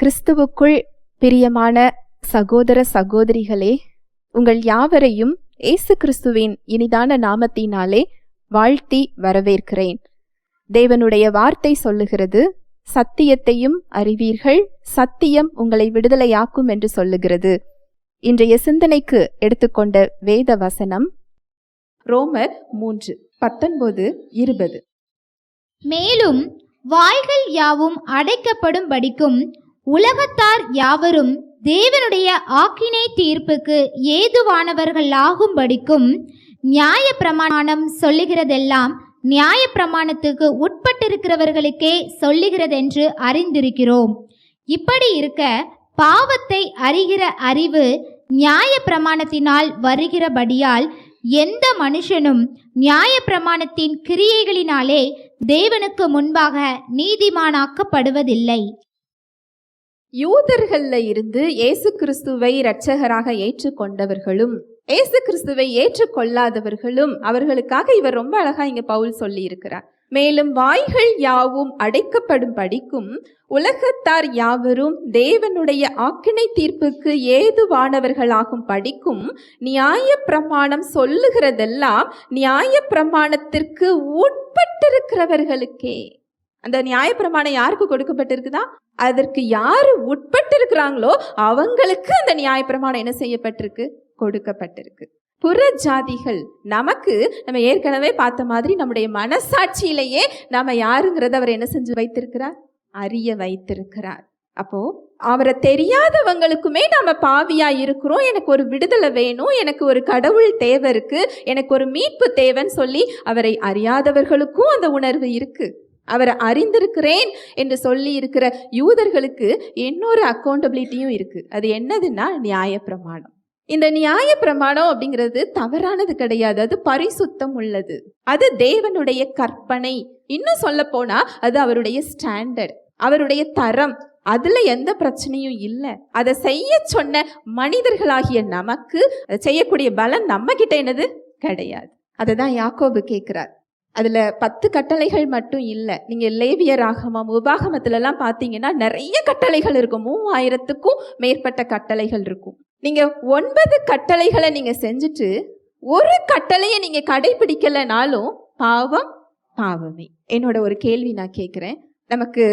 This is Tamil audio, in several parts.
கிறிஸ்துவுக்குள் பிரியமான சகோதர சகோதரிகளே உங்கள் யாவரையும் இயேசு கிறிஸ்துவின் இனிதான நாமத்தினாலே வாழ்த்தி வரவேற்கிறேன். தேவனுடைய வார்த்தை சொல்லுகிறது சத்தியத்தையும் அறிவீர்கள் சத்தியம் உங்களை விடுதலையாக்கும் என்று சொல்லுகிறது. இன்றைய சிந்தனைக்கு எடுத்துக்கொண்ட வேத வசனம் ரோமர் மூன்று பத்தொன்பது இருபது. மேலும் வாய்கள் யாவும் அடைக்கப்படும்படிக்கும் உலகத்தார் யாவரும் தேவனுடைய ஆக்கினை தீர்ப்புக்கு ஏதுவானவர்களாகும்படிக்கும் நியாய பிரமாணம் சொல்லுகிறதெல்லாம் நியாய பிரமாணத்துக்கு உட்பட்டிருக்கிறவர்களுக்கே சொல்லுகிறதென்று அறிந்திருக்கிறோம். இப்படி இருக்க பாவத்தை அறிகிற அறிவு நியாய பிரமாணத்தினால் வருகிறபடியால் எந்த மனுஷனும் நியாய பிரமாணத்தின் கிரியைகளினாலே தேவனுக்கு முன்பாக நீதிமானாக்கப்படுவதில்லை. யூதர்களில் இருந்து இயேசு கிறிஸ்துவை இரட்சகராக ஏற்றுக்கொண்டவர்களும் ஏசு கிறிஸ்துவை ஏற்றுக்கொள்ளாதவர்களும் அவர்களுக்காக இவர் ரொம்ப அழகா இங்க பவுல் சொல்லி இருக்கிறார் மேலும் வாய்கள் யாவும் அடைக்கப்படும் படிக்கும் உலகத்தார் யாவரும் தேவனுடைய ஆக்கினை தீர்ப்புக்கு ஏதுவானவர்களாகும் படிக்கும் நியாய பிரமாணம் சொல்லுகிறதெல்லாம் நியாய பிரமாணத்திற்கு உட்பட்டிருக்கிறவர்களுக்கே. அந்த நியாயப்பிரமாணம் யாருக்கு கொடுக்கப்பட்டிருக்குதா? அதற்கு யாரு உட்பட்டு இருக்கிறாங்களோ அவங்களுக்கு அந்த நியாய பிரமாணம் என்ன செய்யப்பட்டிருக்கு? கொடுக்கப்பட்டிருக்கு. புற ஜாதிகள் நமக்கு நம்ம ஏற்கனவே பார்த்த மாதிரி நம்முடைய மனசாட்சியிலேயே நாம யாருங்கிறத அவர் என்ன செஞ்சு வைத்திருக்கிறார்? அறிய வைத்திருக்கிறார். அப்போ அவரை தெரியாதவங்களுக்குமே நாம பாவியா இருக்கிறோம். எனக்கு ஒரு விடுதலை வேணும். எனக்கு ஒரு கடவுள் தேவை இருக்கு. எனக்கு ஒரு மீட்பு தேவைன்னு சொல்லி அவரை அறியாதவர்களுக்கும் அந்த உணர்வு இருக்கு. அவரை அறிந்திருக்கிறேன் என்று சொல்லி இருக்கிற யூதர்களுக்கு இன்னொரு அக்கௌண்டபிலிட்டியும் இருக்குது அது என்னதுன்னா நியாய பிரமாணம் இந்த நியாய பிரமாணம் அப்படிங்கிறது தவறானது கிடையாது. அது பரிசுத்தம் உள்ளது. அது தேவனுடைய கற்பனை. இன்னும் சொல்ல போனா அது அவருடைய ஸ்டாண்டர்ட் அவருடைய தரம். அதுல எந்த பிரச்சனையும் இல்லை. அதை செய்ய சொன்ன மனிதர்களாகிய நமக்கு அதை செய்யக்கூடிய பலன் நம்ம கிட்ட என்னது? கிடையாது. அதை தான் யாக்கோபு கேட்கிறார். அதில் பத்து கட்டளைகள் மட்டும் இல்லை. நீங்கள் லேவியர் ராகமம் உபாகமத்துல பார்த்தீங்கன்னா நிறைய கட்டளைகள் இருக்கும். மூவாயிரத்துக்கும் மேற்பட்ட கட்டளைகள் இருக்கும். நீங்கள் ஒன்பது கட்டளைகளை நீங்கள் செஞ்சுட்டு ஒரு கட்டளையை நீங்கள் கடைபிடிக்கலைனாலும் பாவம் பாவமே. என்னோட ஒரு கேள்வி நான் கேட்குறேன் நமக்கு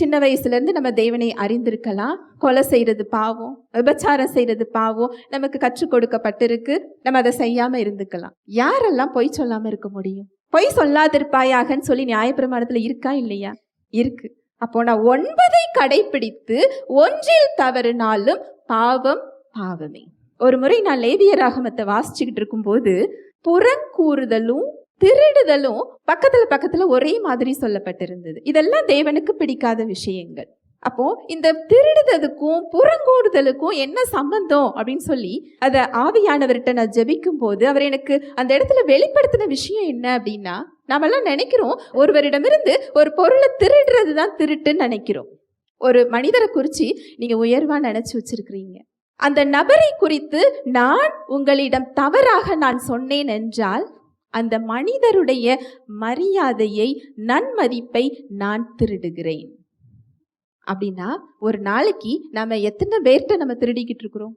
சின்ன வயசுலேருந்து நம்ம தேவனை அறிந்திருக்கலாம். கொலை செய்கிறது பாவம் விபச்சாரம் செய்கிறது பாவம் நமக்கு கற்றுக் கொடுக்கப்பட்டிருக்கு. நம்ம அதை செய்யாமல் இருந்துக்கலாம். யாரெல்லாம் பொய் சொல்லாமல் இருக்க முடியும்? பொய் சொல்லாதிருப்பாயாகன்னு சொல்லி நியாயப்பிரமாணத்தில் இருக்கா இல்லையா? இருக்கு. அப்போ நான் ஒன்பதை கடைபிடித்து ஒன்றில் தவறுனாலும் பாவம் பாவமே. ஒரு முறை நான் லேவியராகமத்தை வாசிச்சுக்கிட்டு இருக்கும்போது புறங்கூறுதலும் திருடுதலும் பக்கத்துல பக்கத்துல ஒரே மாதிரி சொல்லப்பட்டிருந்தது. இதெல்லாம் தேவனுக்கு பிடிக்காத விஷயங்கள். அப்போ இந்த திருடுதலுக்கும் புறங்கோடுதலுக்கும் என்ன சம்பந்தம் அப்படின்னு சொல்லி அதை ஆவியானவர்கிட்ட நான் ஜெபிக்கும் போது அவர் எனக்கு அந்த இடத்துல வெளிப்படுத்தின விஷயம் என்ன அப்படின்னா நம்மெல்லாம் நினைக்கிறோம் ஒருவரிடமிருந்து ஒரு பொருளை திருடுறது தான் திருட்டுன்னு நினைக்கிறோம். ஒரு மனிதரை குறித்து நீங்கள் உயர்வாக நினச்சி வச்சிருக்கிறீங்க. அந்த நபரை குறித்து நான் உங்களிடம் தவறாக நான் சொன்னேன் என்றால் அந்த மனிதருடைய மரியாதையை நன்மதிப்பை நான் திருடுகிறேன். அப்படின்னா ஒரு நாளைக்கு நம்ம எத்தனை பேர்கிட்ட நம்ம திருடிக்கிட்டு இருக்கிறோம்?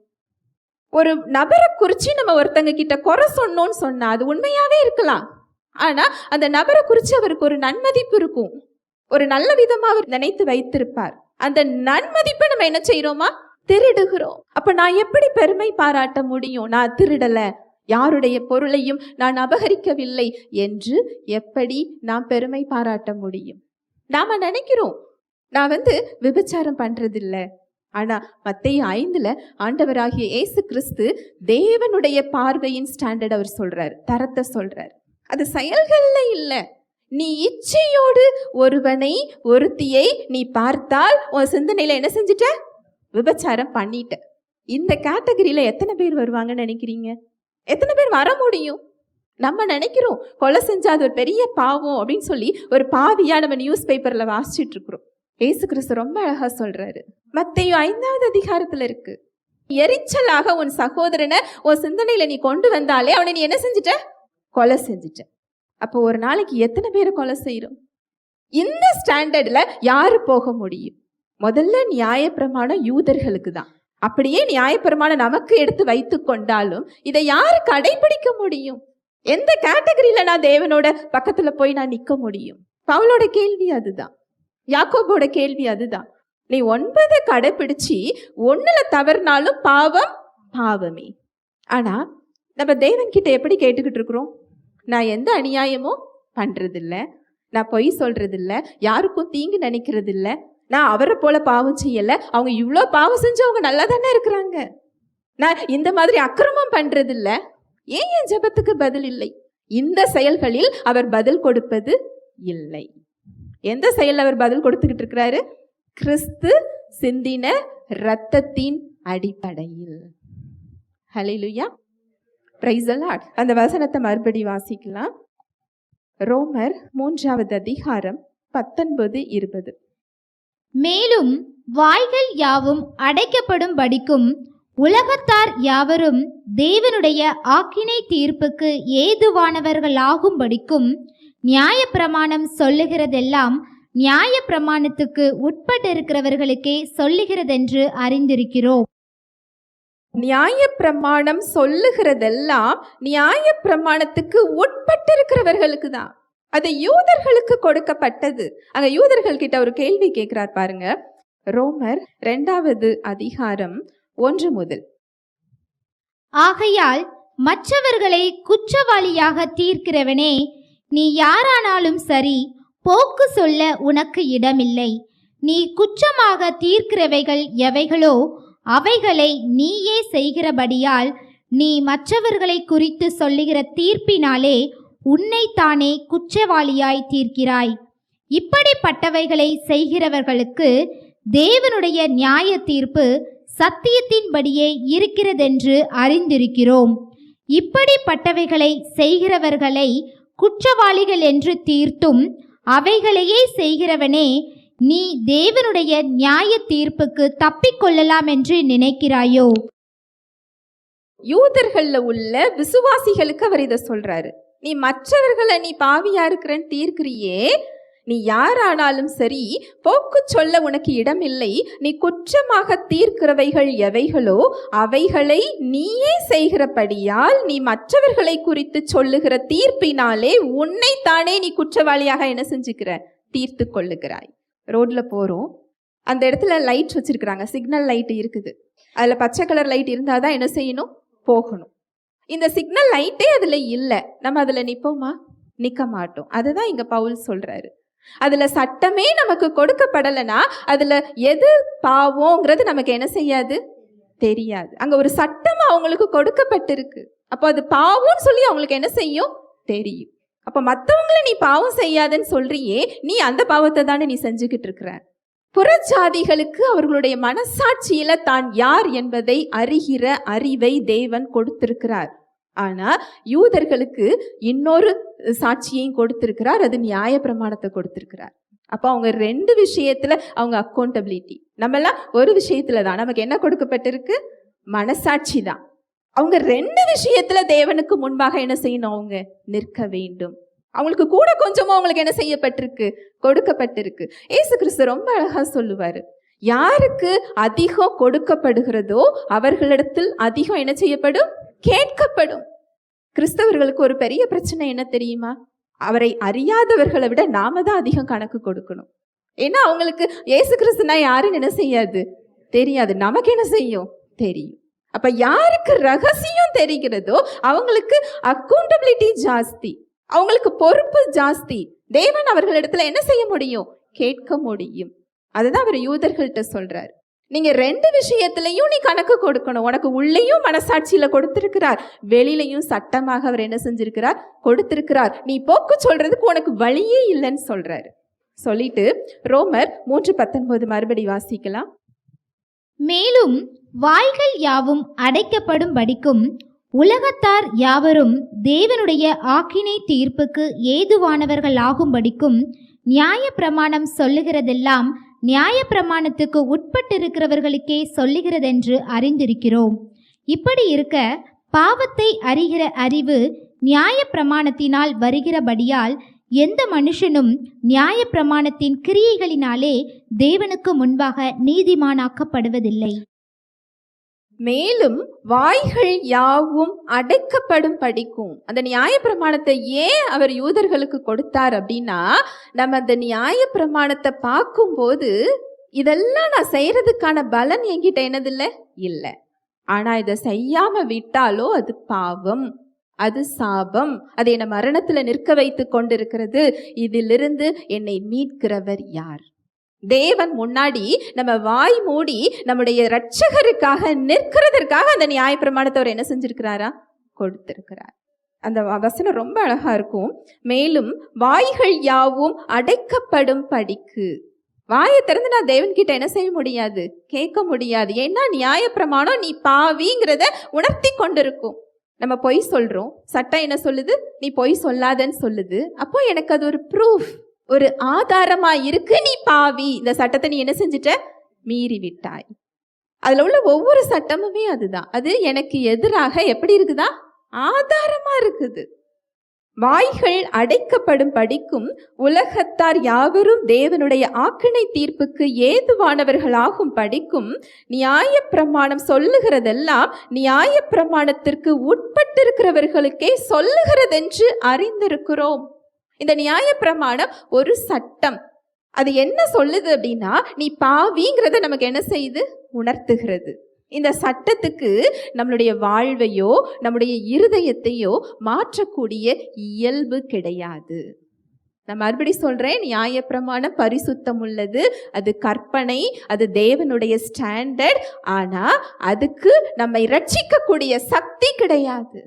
ஒரு நபரை குறித்து நம்ம ஒருத்தங்க கிட்ட குறை சொன்னோன்னு சொன்னால் அது உண்மையாகவே இருக்கலாம். ஆனால் அந்த நபரை குறித்து அவருக்கு ஒரு நன்மதிப்பு இருக்கும். ஒரு நல்ல விதமாக அவர் நினைத்து வைத்திருப்பார். அந்த நன்மதிப்பை நம்ம என்ன செய்கிறோமா திருடுகிறோம். அப்போ நான் எப்படி பெருமை பாராட்ட முடியும்? நான் திருடலை. யாருடைய பொருளையும் நான் அபகரிக்கவில்லை என்று எப்படி நான் பெருமை பாராட்ட முடியும்? நாம் நினைக்கிறோம் நான் வந்து விபச்சாரம் பண்றதில்ல. ஆனா மத்திய ஐந்துல ஆண்டவராகிய இயேசு கிறிஸ்து தேவனுடைய பார்வையின் ஸ்டாண்டர்ட் அவர் சொல்றார் தரத்தை சொல்றார். அது செயல்கள்ல இல்ல. நீ இச்சையோடு ஒருவனை ஒருத்தியை நீ பார்த்தால் உன் சிந்தனையில என்ன செஞ்சிட்ட? விபச்சாரம் பண்ணிட்ட. இந்த கேட்டகரியில எத்தனை பேர் வருவாங்கன்னு நினைக்கிறீங்க? எத்தனை பேர் வர முடியும்? நம்ம நினைக்கிறோம் கொலை செஞ்சா அது ஒரு பெரிய பாவம் அப்படின்னு சொல்லி ஒரு பாவியா நம்ம நியூஸ் பேப்பர்ல வாசிச்சுட்டு இருக்கிறோம். ஏசு கிறிஸ்து ரொம்ப அழகா சொல்றாரு. மத்தையும் ஐந்தாவது அதிகாரத்துல இருக்கு. எரிச்சலாக உன் சகோதரனை உன் சிந்தனையில நீ கொண்டு வந்தாலே அவனை நீ என்ன செஞ்சிட்ட? கொலை செஞ்சிட்ட. அப்போ ஒரு நாளைக்கு எத்தனை பேரை கொலை செய்யறோம் இந்த ஸ்டாண்டர்டில் யாரு போக முடியும்? முதல்ல நியாயப்பிரமாணம் யூதர்களுக்கு தான். அப்படியே நியாயப்பிரமாணம் நமக்கு எடுத்து வைத்து கொண்டாலும் இதை யாரு கடைபிடிக்க முடியும்? எந்த கேட்டகரியில நான் தேவனோட பக்கத்துல போய் நான் நிக்க முடியும்? பவுலோட கேள்வி அதுதான். யாக்கோபோட கேள்வி அதுதான். நீ ஒன்பதை கடைப்பிடிச்சி ஒன்றில் தவறினாலும் பாவம் பாவமே. ஆனால் நம்ம தேவன்கிட்ட எப்படி கேட்டுக்கிட்டு இருக்கிறோம்? நான் எந்த அநியாயமும் பண்ணுறதில்ல நான் பொய் சொல்கிறதில்ல யாருக்கும் தீங்கு நினைக்கிறதில்ல. நான் அவரை போல பாவம் செய்யலை. அவங்க இவ்வளோ பாவம் செஞ்சு அவங்க நல்லா தானே இருக்கிறாங்க. நான் இந்த மாதிரி அக்கிரமம் பண்ணுறதில்ல ஏன் என் ஜெபத்துக்கு பதில் இல்லை? இந்த செயல்களில் அவர் பதில் கொடுப்பது இல்லை. எந்த செயல் அவர் பதில் கொடுத்துக்கிட்டு இருக்கிறாரு? கிறிஸ்து சிந்தின இரத்தத்தின் அடிப்படையில். ஹலிலுயா பிரைஸ் அந்த வசனத்தை மறுபடி வாசிக்கலாம். ரோமர் மூன்றாவது அதிகாரம் பத்தொன்பது இருபது. மேலும் வாய்கள் யாவும் அடைக்கப்படும் படிக்கும் உலகத்தார் யாவரும் தேவனுடைய ஆக்கினை தீர்ப்புக்கு ஏதுவானவர்களாகும் படிக்கும் நியாயப்பிரமாணம் சொல்லுகிறதெல்லாம் நியாயப்பிரமாணத்துக்கு உட்பட்டிருக்கிறவர்களுக்கே சொல்லுகிறதென்று அறிந்திருக்கிறோம். நியாயப்பிரமாணம் சொல்லுகிறதெல்லாம் நியாயப்பிரமாணத்துக்கு உட்பட்டிருக்கிறவர்களுக்கு தான் அது யூதர்களுக்கு கொடுக்கப்பட்டது. அங்க யூதர்கள் கிட்ட ஒரு கேள்வி கேட்கிறார் பாருங்க. ரோமர் ரெண்டாவது அதிகாரம் ஒன்று முதல். ஆகையால் மற்றவர்களை குற்றவாளியாக தீர்க்கிறவனே நீ யாரானாலும் சரி போக்கு சொல்ல உனக்கு இடமில்லை. நீ குற்றமாக தீர்க்கிறவைகள் எவைகளோ அவைகளை நீயே செய்கிறபடியால் நீ மற்றவர்களை குறித்து சொல்லுகிற தீர்ப்பினாலே உன்னைத்தானே குற்றவாளியாய் தீர்க்கிறாய். இப்படிப்பட்டவைகளை செய்கிறவர்களுக்கு தேவனுடைய நியாய தீர்ப்பு சத்தியத்தின்படியே இருக்கிறதென்று அறிந்திருக்கிறோம். இப்படிப்பட்டவைகளை செய்கிறவர்களை குற்றவாளிகள் என்று தீர்த்தும் அவைகளையே செய்கிறவனே நீ தேவனுடைய நியாய தீர்ப்புக்கு தப்பிக்கொள்ளலாம் என்று நினைக்கிறாயோ? யூதர்கள்ல உள்ள விசுவாசிகளுக்கு அவர் இதை சொல்றாரு. நீ மற்றவர்களை நீ பாவியா இருக்கிறன்னு தீர்க்கிறியே? நீ யாரானாலும் சரி போக்கு சொல்ல உனக்கு இடம் இல்லை நீ குற்றமாக தீர்க்கிறவைகள் எவைகளோ அவைகளை நீயே செய்கிறபடியால் நீ மற்றவர்களை குறித்து சொல்லுகிற தீர்ப்பினாலே உன்னை தானே நீ குற்றவாளியாக என்ன செஞ்சுக்கிற? தீர்த்து கொள்ளுகிறாய். ரோட்ல போறோம். அந்த இடத்துல லைட் வச்சிருக்கிறாங்க. சிக்னல் லைட் இருக்குது. அதுல பச்சை கலர் லைட் இருந்தாதான் என்ன செய்யணும்? போகணும். இந்த சிக்னல் லைட்டே அதுல இல்லை. நம்ம அதுல நிப்போமா? நிக்க மாட்டோம். அதுதான் இங்க பவுல் சொல்றாரு. அதில் சட்டமே நமக்கு கொடுக்கப்படலைன்னா அதில் எது பாவம்ங்கிறது நமக்கு என்ன செய்யாது? தெரியாது. அங்கே ஒரு சட்டம் அவங்களுக்கு கொடுக்கப்பட்டிருக்கு. அப்போ அது பாவம்னு சொல்லி அவங்களுக்கு என்ன செய்யும்? தெரியும். அப்போ மற்றவங்களை நீ பாவம் செய்யாதுன்னு சொல்றியே நீ அந்த பாவத்தை தானே நீ செஞ்சுக்கிட்டு இருக்கிற. புறஜாதிகளுக்கு அவர்களுடைய மனசாட்சியில தான் யார் என்பதை அறிகிற அறிவை தேவன் கொடுத்திருக்கிறார். ஆனால் யூதர்களுக்கு இன்னொரு சாட்சியையும் கொடுத்திருக்கிறார். அது நியாய பிரமாணத்தை கொடுத்திருக்கிறார். அப்போ அவங்க ரெண்டு விஷயத்தில் அவங்க அக்கௌண்டபிலிட்டி நம்மெல்லாம் ஒரு விஷயத்தில் தான். நமக்கு என்ன கொடுக்கப்பட்டிருக்கு? மனசாட்சி தான். அவங்க ரெண்டு விஷயத்துல தேவனுக்கு முன்பாக என்ன செய்யணும்? அவங்க நிற்க வேண்டும். அவங்களுக்கு கூட கொஞ்சமும் அவங்களுக்கு என்ன செய்யப்பட்டிருக்கு? கொடுக்கப்பட்டிருக்கு. ஏசு கிறிஸ்து ரொம்ப அழகா சொல்லுவாரு. யாருக்கு அதிகம் கொடுக்கப்படுகிறதோ அவர்களிடத்தில் அதிகம் என்ன செய்யப்படும்? கேட்கப்படும். கிறிஸ்தவர்களுக்கு ஒரு பெரிய பிரச்சனை என்ன தெரியுமா? அவரை அறியாதவர்களை விட நாம தான் அதிகம் கணக்கு கொடுக்கணும். ஏன்னா அவங்களுக்கு ஏசு கிறிஸ்துனா யாருன்னு என்ன செய்யாது? தெரியாது. நமக்கு என்ன செய்யும்? தெரியும். அப்ப யாருக்கு ரகசியம் தெரிகிறதோ அவங்களுக்கு அக்கௌண்டபிலிட்டி ஜாஸ்தி. அவங்களுக்கு பொறுப்பு ஜாஸ்தி. தேவன் அவர்களிடத்துல என்ன செய்ய முடியும்? கேட்க முடியும். அதுதான் அவர் யூதர்கள்ட்ட சொல்றாரு. நீங்க ரெண்டு விஷயத்திலையும் நீ கணக்கு கொடுக்கணும். உனக்கு உள்ளேயும் மனசாட்சியில கொடுத்திருக்கிறார். வெளியிலையும் சட்டமாக அவர் என்ன செஞ்சிருக்கிறார்? கொடுத்திருக்கிறார். நீ போக்கு சொல்றதுக்கு உனக்கு வழியே இல்லைன்னு சொல்றாரு. சொல்லிட்டு ரோமர் மூன்று பத்தொன்பது மறுபடி வாசிக்கலாம். மேலும் வாய்கள் யாவும் அடைக்கப்படும் படிக்கும் உலகத்தார் யாவரும் தேவனுடைய ஆக்கினை தீர்ப்புக்கு ஏதுவானவர்களாகும்படிக்கும் நியாய பிரமாணம் சொல்லுகிறதெல்லாம் நியாய பிரமாணத்துக்கு உட்பட்டிருக்கிறவர்களுக்கே சொல்லுகிறதென்று அறிந்திருக்கிறோம். இப்படி இருக்க பாவத்தை அறிகிற அறிவு நியாய பிரமாணத்தினால் வருகிறபடியால் எந்த மனுஷனும் நியாயப்பிரமாணத்தின் கிரியைகளினாலே தேவனுக்கு முன்பாக நீதிமானாக்கப்படுவதில்லை. மேலும் வாய்கள் யாவும் அடைக்கப்படும் படிக்கும். அந்த நியாயப்பிரமாணத்தை ஏன் அவர் யூதர்களுக்கு கொடுத்தார் அப்படின்னா நம்ம அந்த நியாயப்பிரமாணத்தை பார்க்கும்போது இதெல்லாம் நான் செய்யறதுக்கான பலன் என்கிட்ட என்னதில்லை? இல்லை. ஆனா இதை செய்யாம விட்டாலோ அது பாவம் அது சாபம். அது என்னை மரணத்துல நிற்க வைத்து கொண்டிருக்கிறது. இதிலிருந்து என்னை மீட்கிறவர் யார்? தேவன் முன்னாடி நம்ம வாய் மூடி நம்முடைய ரட்சகருக்காக நிற்கிறதற்காக அந்த நியாயப்பிரமாணத்தை அவர் என்ன செஞ்சிருக்கிறாரா? கொடுத்திருக்கிறார். அந்த வசனம் ரொம்ப அழகா இருக்கும். மேலும் வாய்கள் யாவும் அடைக்கப்படும் படிக்கு. வாயை திறந்து நான் தேவன் கிட்ட என்ன செய்ய முடியாது? கேட்க முடியாது. ஏன்னா நியாயப்பிரமாணம் நீ பாவிங்கிறத உணர்த்தி கொண்டிருக்கும். நம்ம பொய் சொல்றோம். சட்டம் என்ன சொல்லுது? நீ பொய் சொல்லாதன்னு சொல்லுது. அப்போ எனக்கு அது ஒரு ப்ரூஃப் ஒரு ஆதாரமா இருக்கு நீ பாவி. இந்த சட்டத்தை நீ என்ன செஞ்சிட்ட? மீறி விட்டாய் அதுல உள்ள ஒவ்வொரு சட்டமுமே அதுதான். அது எனக்கு எதிராக எப்படி இருக்குதா? ஆதாரமா இருக்குது. வாய்கள் அடைக்கப்படும் படிக்கும் உலகத்தார் யாவரும் தேவனுடைய ஆக்கினை தீர்ப்புக்கு ஏதுவானவர்களாகும் படிக்கும் நியாய பிரமாணம் சொல்லுகிறதெல்லாம் நியாய பிரமாணத்திற்கு உட்பட்டிருக்கிறவர்களுக்கே சொல்லுகிறதென்று அறிந்திருக்கிறோம். இந்த நியாய பிரமாணம் ஒரு சட்டம். அது என்ன சொல்லுது அப்படின்னா நீ பாவிங்கிறத நமக்கு என்ன செய்யுது? உணர்த்துகிறது. இந்த சட்டத்துக்கு நம்மளுடைய வாழ்வையோ நம்முடைய இருதயத்தையோ மாற்றக்கூடிய இயல்பு கிடையாது. நான் மறுபடி சொல்கிறேன் நியாயப்பிரமாணம் பரிசுத்தம் உள்ளது அது கற்பனை அது தேவனுடைய ஸ்டாண்டர்ட் ஆனால் அதுக்கு நம்மை ரட்சிக்கக்கூடிய சக்தி கிடையாது.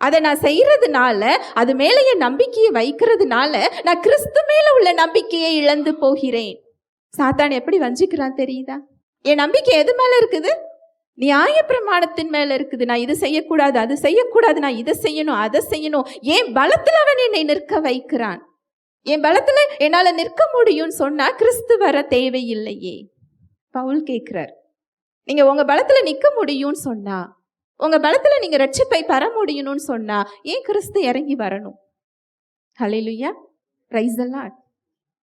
அதை நான் செய்கிறதுனால அது மேலே என் நம்பிக்கையை வைக்கிறதுனால நான் கிறிஸ்து மேலே உள்ள நம்பிக்கையை இழந்து போகிறேன். சாத்தான் எப்படி வஞ்சிக்கிறான் தெரியுதா? என் நம்பிக்கை எது மேலே இருக்குது? நியாய பிரமாணத்தின் மேலே இருக்குது. நான் இது செய்யக்கூடாது அது செய்யக்கூடாது நான் இதை செய்யணும் அதை செய்யணும். ஏன் பலத்தில் அவன் என்னை நிற்க வைக்கிறான். என் பலத்தில் என்னால் நிற்க முடியும்னு சொன்னால் கிறிஸ்து வர தேவையில்லையே. பவுல் கேட்குறார் நீங்கள் உங்கள் பலத்தில் நிற்க முடியும்னு சொன்னால் உங்கள் பலத்தில் நீங்கள் ரட்சிப்பை பெற முடியணும்னு சொன்னால் ஏன் கிறிஸ்து இறங்கி வரணும்? ஹalleluya ரைஸ் the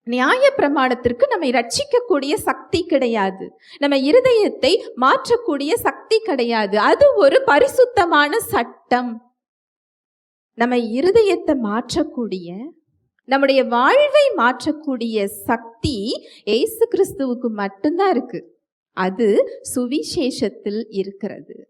நியாய பிரமாணத்திற்கு நம்மை ரட்சிக்கக்கூடிய சக்தி கிடையாது. நம்ம இருதயத்தை மாற்றக்கூடிய சக்தி கிடையாது. அது ஒரு பரிசுத்தமான சட்டம். நம்ம இருதயத்தை மாற்றக்கூடிய நம்முடைய வாழ்வை மாற்றக்கூடிய சக்தி ஏசு கிறிஸ்துவுக்கு மட்டும்தான் இருக்கு. அது சுவிசேஷத்தில் இருக்கிறது.